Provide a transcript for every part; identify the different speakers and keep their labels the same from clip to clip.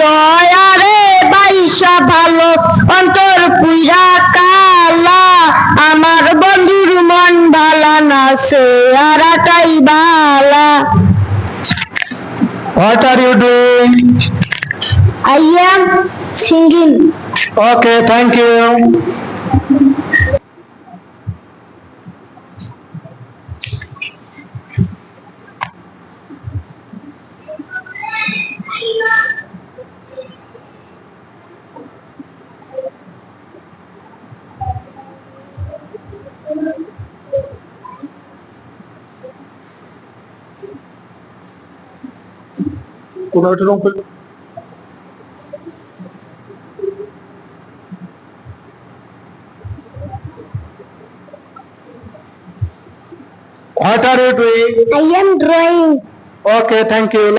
Speaker 1: দয়ারে বাইশা ভালো অন্তর পুইরা কালা আমার বন্ধুর মন ভালা না সে আরাটাই বালা
Speaker 2: What are you doing?
Speaker 1: I am singing.
Speaker 2: Okay, thank you. কোনো একটা রং করলে What are you doing?
Speaker 1: I am drawing.
Speaker 2: Okay, thank you.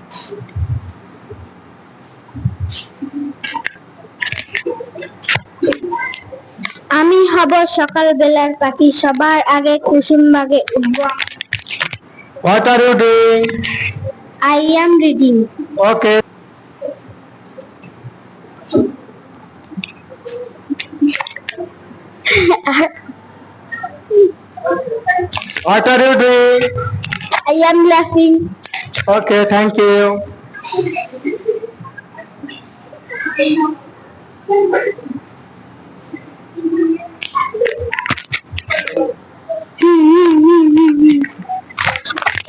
Speaker 1: আমি হব সকাল বেলার পাখি সবার আগে কুসুম বাগে উঠব
Speaker 2: What are you doing?
Speaker 1: I am reading
Speaker 2: Okay. What are you doing?
Speaker 1: I am লাফিং
Speaker 2: Okay, thank you.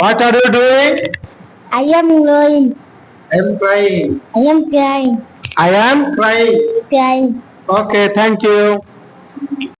Speaker 2: What are you doing?
Speaker 1: I am going.
Speaker 2: I am crying.
Speaker 1: I am crying.
Speaker 2: I am crying.
Speaker 1: Crying.
Speaker 2: Okay, thank you.